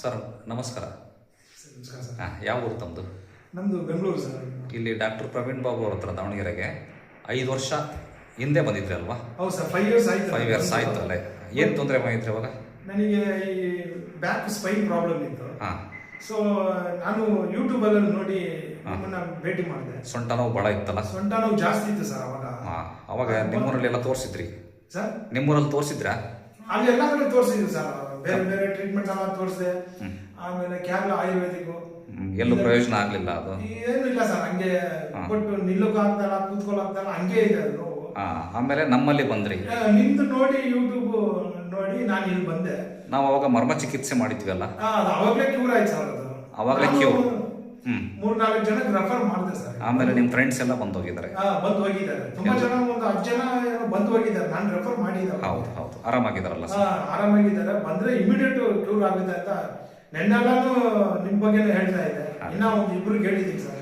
Sir ನಮಸ್ಕಾರ. ನಮಸ್ಕಾರ sir. ಹಾಂ ಯಾವ ಊರು ತಮ್ಮದು ನಮ್ಮದು ಬೆಂಗಳೂರು ಸರ್. ಇಲ್ಲಿ ಡಾಕ್ಟರ್ ಪ್ರವೀಣ್ ಬಾಬು ಅವ್ರ ಹತ್ರ ದಾವಣಗೆರೆಗೆ ಐದು ವರ್ಷ ಹಿಂದೆ ಬಂದಿದ್ರಿ ಅಲ್ವಾ? ಹೌದು ಸರ್ ಫೈವ್ ಇಯರ್ಸ್ ಆಯ್ತು. ಫೈವ್ ಇಯರ್ಸ್ ಆಯ್ತು ಅಲ್ಲೇ. ಏನು ತೊಂದರೆ ಮಾಡಿದ್ರಿ ಅವಾಗ? ನನಗೆ ಈ ಬ್ಯಾಕ್ ಸ್ಪೈನ್ ಪ್ರಾಬ್ಲಮ್ ಇತ್ತು. ಹಾಂ. ಸೊ ನಾನು ಯೂಟ್ಯೂಬಲ್ಲಿ ನೋಡಿ ನಿಮ್ಮನ್ನ ಭೇಟಿ ಮಾಡಿದೆ. ಸೊಂಟ ನೋವು ಭಾಳ ಇತ್ತಲ್ಲ? ಸೊಂಟ ನೋವು ಜಾಸ್ತಿ ಇತ್ತು ಸರ್ ಅವಾಗ. ಹಾಂ ಅವಾಗ ನಿಮ್ಮೂರಲ್ಲಿ ಎಲ್ಲ ತೋರಿಸಿದ್ರಿ. ಸರ್? ನಿಮ್ಮೂರಲ್ಲಿ ತೋರಿಸಿದ್ರಾ? ಅಲ್ಲಿ ಎಲ್ಲ ಕಡೆ ತೋರಿಸಿದ್ವಿ ಸರ್. ಬೇರೆ ಬೇರೆ ಟ್ರೀಟ್ಮೆಂಟ್ ಎಲ್ಲ ತೋರಿಸಿದೆ ಆಮೇಲೆ ಕೇರಳ ಆಯುರ್ವೇದಿಕ್. ಎಲ್ಲೂ ಪ್ರಯೋಜನ ಆಗ್ಲಿಲ್ಲ ಅದು? ಏನು ಇಲ್ಲ ಸರ್ ಹಂಗೆ ಕೊಟ್ಟು ನಿಲ್ಲೋಕೆ ಆಗ್ತಲ್ಲ ಕೂತ್ಕೊಳ್ಳೋ ಆಗ್ತಲ್ಲ ಹಂಗೆ ಇದೆ ಅದು ನೋವು. ಆಮೇಲೆ ನಮ್ಮಲ್ಲಿ ಬಂದ್ರಿ. ನಿಂತು ನಿಮ್ದು ನೋಡಿ ಯೂಟ್ಯೂಬ್ ನೋಡಿ ನಾನು ಇಲ್ಲಿ ಬಂದೆ. ನಾವು ಅವಾಗ ಮರ್ಮ ಚಿಕಿತ್ಸೆ ಮಾಡಿದ್ವಿ ಅಲ್ಲ? ಅವಾಗಲೇ ಕ್ಯೂರ್ ಆಯ್ತು ಸರ್ ಅದು. ಅವಾಗಲೇ ನಾನು cure? ಹ್ಮ್. ಮೂರ್ ನಾಲ್ಕು ಜನಕ್ಕೆ ರೆಫರ್ ಮಾಡಿದೆ ಸರ್. ಆಮೇಲೆ ನಿಮ್ಮ ಫ್ರೆಂಡ್ಸ್ ಎಲ್ಲ ಬಂದು ಹೋಗಿದ್ದಾರೆ. ಬಂದು ಹೋಗಿದ್ದಾರೆ. ತುಂಬಾ ಜನ ಒಂದು ಹತ್ತು ಜನ ಏನೋ ಬಂದು ಹೋಗಿದ್ದಾರೆ. ನಾನು ರೆಫರ್ ಮಾಡಿದ್ದೆ ಹೌದು ಹೌದು. ಆರಾಮಾಗಿದ್ದಾರಲ್ಲ ಆರಾಮಾಗಿದ್ದಾರೆ. ಬಂದ್ರೆ ಇಮಿಡಿಯೇಟ್ ಕ್ಯೂರ್ ಆಗುತ್ತೆ ಅಂತ ನೆನ್ನೆಲ್ಲಾನು ನಿಮ್ ಬಗ್ಗೆ ಹೇಳ್ತಾ ಇದ್ದೆ. ಇನ್ನ ಒಂದು ಇಬ್ರಿಗೆ ಹೇಳಿದ್ದೀನಿ ಸರ್.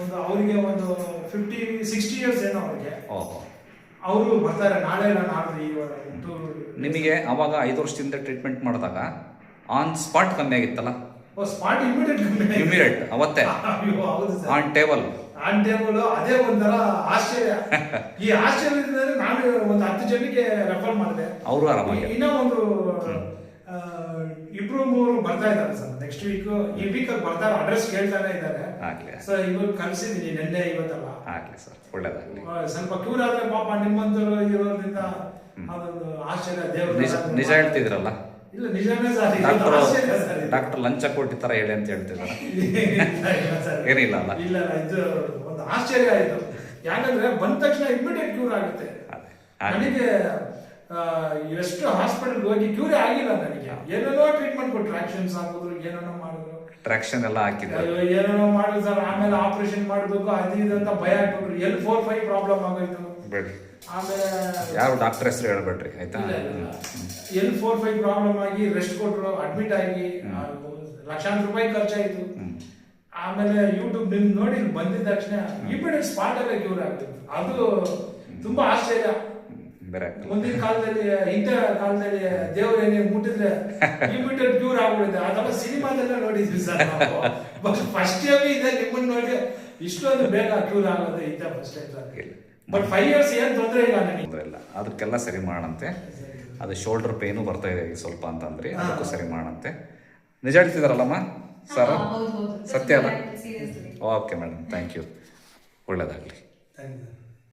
ಒಂದು ಅವರಿಗೆ ಒಂದು ಫಿಫ್ಟಿ ಸಿಕ್ಸ್ಟಿ ಇಯರ್ಸ್ ಏನೋ ಅವ್ರಿಗೆ. ಅವರು ಬರ್ತಾರೆ. ನಾಳೆ ವಾರ ನಿಮಗೆ ಅವಾಗ ಐದು ವರ್ಷದಿಂದ ಟ್ರೀಟ್ಮೆಂಟ್ ಮಾಡಿದಾಗ ಆನ್ ಸ್ಪಾಟ್ ಕಮ್ಮಿ ಆಗಿತ್ತಲ್ಲ? ಸ್ಪಾಟ್ ಇಮಿಡಿಯೇಟ್ ಇಮಿಡಿಯೇಟ್ ಅವತ್ತೇ. ಆನ್ ಟೇಬಲ್ ಆನ್ ಟೇಬಲ್ ಅದೇ ಒಂಥರ ಆಶ್ಚರ್ಯ. ಈ ಆಶ್ಚರ್ಯದಿಂದ ನಾನು ಒಂದು ಹತ್ತು ಜನಕ್ಕೆ ರೆಫರ್ ಮಾಡಿದೆ. ಅವರು ಆರಾಮಾಗಿ. ಇನ್ನೊಂದು ಆ, ಇಬ್ರು ಮೂರು ಬರ್ತಾ ಇದ್ದಾರೆ ಸರ್. ನೆಕ್ಸ್ಟ್ ವೀಕ್ ಈ ವೀಕ್ ಅಲ್ಲಿ ಬರ್ತಾರೆ ಅಡ್ರೆಸ್ ಕೇಳ್ತಾನೆ ಇದ್ದಾರೆ. ಸರ್ ಇವಾಗ ಕಳ್ಸಿದೀನಿ ನಿನ್ನೆ ಇವತ್ತಲ್ಲ. ಆಗ್ಲಿ ಸರ್ ಒಳ್ಳೇದಾಗ್ಲಿ. ಸ್ವಲ್ಪ ಕ್ಯೂರ್ ಆದ್ರೆ ಪಾಪ ನಿಮ್ಮಂತರು ಇರೋದ್ರಿಂದ ಅದೊಂದು ಆಶ್ಚರ್ಯ. ದೇವ್ರ ನಿಜ ಹೇಳ್ತಿದ್ರಲ್ಲ. ಇಲ್ಲ ನಿಜನೇ ಸರ್ ಡಾಕ್ಟರ್ ಲಂಚ ಕೊಟ್ಟಿ ತರ ಹೇಳಿ ಅಂತ ಹೇಳ್ತಿದ್ದಾರೆ. ಏನಿಲ್ಲ ಅಲ್ಲ? ಇಲ್ಲ ಇದು ಒಂದು ಆಶ್ಚರ್ಯ ಆಯ್ತು ಯಾಕಂದ್ರೆ ಬಂದ ತಕ್ಷಣ ಇಮಿಡಿಯೇಟ್ ಕ್ಯೂರ್ ಆಗುತ್ತೆ. ನನಗೆ ಎಷ್ಟು ಹಾಸ್ಪಿಟಲ್ ಹೋಗಿ ಕ್ಯೂರೇ ಆಗಿಲ್ಲ ನನಗೆ. ಏನೇನೋ ಟ್ರೀಟ್ಮೆಂಟ್ ಕೊಟ್ರು ಆಕ್ಷನ್ಸ್ ಹಾಕಿದ್ರು ಏನೇನೋ ಮಾಡಿದ್ರು. ಟ್ರಾಕ್ಷನ್ ಎಲ್ಲ ಹಾಕಿದ್ರು ಏನೇನೋ ಮಾಡಿದ್ರು ಸರ್ ಆಮೇಲೆ ಆಪರೇಷನ್ ಮಾಡಬೇಕು ಅದು ಇದು ಅಂತ ಭಯ ಆಗ್ಬಿಟ್ರು. ಎಲ್ ಫೋರ್ ಫೈವ್ ಪ್ರಾಬ್ಲಮ್ ಆಗೋಯ್ತು. ಬೇಡಿ ಆಮೇಲೆ ಯಾರು ಡಾಕ್ಟರ್ ಹೆಸರು ಹೇಳ್ಬೇಡ್ರಿ ಆಯ್ತಾ? ಎಲ್ ಫೋರ್ ಫೈವ್ ಪ್ರಾಬ್ಲಮ್ ಆಗಿ ರೆಸ್ಟ್ ಕೊಟ್ಟರು ಅಡ್ಮಿಟ್ ಆಗಿ ಲಕ್ಷಾಂತರ ರೂಪಾಯಿ ಖರ್ಚಾಯಿತು. ಆಮೇಲೆ ಯೂಟ್ಯೂಬ್ ನಿಮ್ ನೋಡಿ ಬಂದಿದ ತಕ್ಷಣ ಇಮಿಡಿಯೇಟ್ ಸ್ಪಾಟ್ ಅಲ್ಲೇ ಕ್ಯೂರ್ ಆಗ್ತಿತ್ತು ಅದು ತುಂಬಾ ಆಶ್ಚರ್ಯ. ಬೇರೆ ಆಗ್ತಲ್ಲ ಮುಂದಿನ ಕಾಲದಲ್ಲಿ ಇಂಥ ಕಾಲದಲ್ಲಿ ದೇವರು ಏನೇ ಮುಟ್ಟಿದ್ರೆ ಲಿಮಿಟೆಡ್ ಕ್ಯೂರ್ ಆಗ್ಬಿಡುತ್ತೆ. ಅದೆಲ್ಲ ಸಿನಿಮಾದೆಲ್ಲ ನೋಡಿದ್ವಿ ಸರ್ ಫಸ್ಟ್ ಟೈಮ್ ಇದೆ ನಿಮ್ಮನ್ನ ನೋಡಿ ಇಷ್ಟೊಂದು ಬೇಗ ಕ್ಯೂರ್ ಆಗೋದು ಇಂಥ first time but five years ಏನ್ ತೊಂದರೆ ಇಲ್ಲ ನನಗೆ. ತೊಂದ್ರೆ ಇಲ್ಲ. ಅದಕ್ಕೆಲ್ಲ ಸರಿ ಮಾಡಂತೆ ಅದು ಶೋಲ್ಡರ್ ಪೇನು ಬರ್ತಾ ಇದೆ ಈಗ ಸ್ವಲ್ಪ ಅಂತಂದ್ರಿ. ಅದಕ್ಕೂ ಸರಿ ಮಾಡಂತೆ ನಿಜ ಹೇಳ್ತಿದಾರಲ್ಲಮ್ಮ? ಸರ್. ಸತ್ಯ ಅಲ್ಲ? ಓಕೆ ಮೇಡಮ್ ಥ್ಯಾಂಕ್ ಯು ಒಳ್ಳೇದಾಗಲಿ. Thank you